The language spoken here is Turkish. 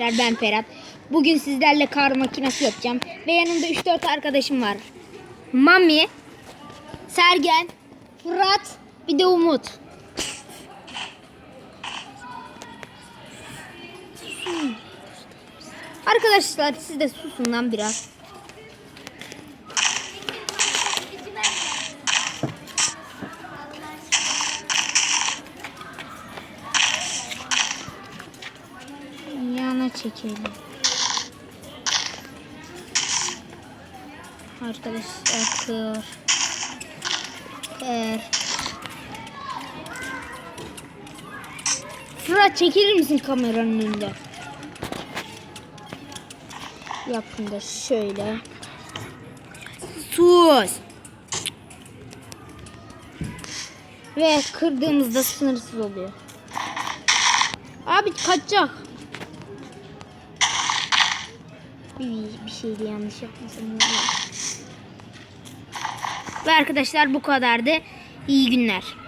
arkadaşlar ben Ferhat. Bugün sizlerle kar makinesi yapacağım. Ve yanımda 3-4 arkadaşım var. Mami, Sergen, Fırat, bir de Umut. Arkadaşlar siz de susun lan biraz. Yana çekelim. Arkadaşlar kır. Kır. Fırat çekilir misin kameranın önünde? Yapın da şöyle. Sus. Ve kırdığımızda sınırsız oluyor. Abi kaçacak. Bir, şeydi yanlış yapmasam. Ve arkadaşlar bu kadardı. İyi günler.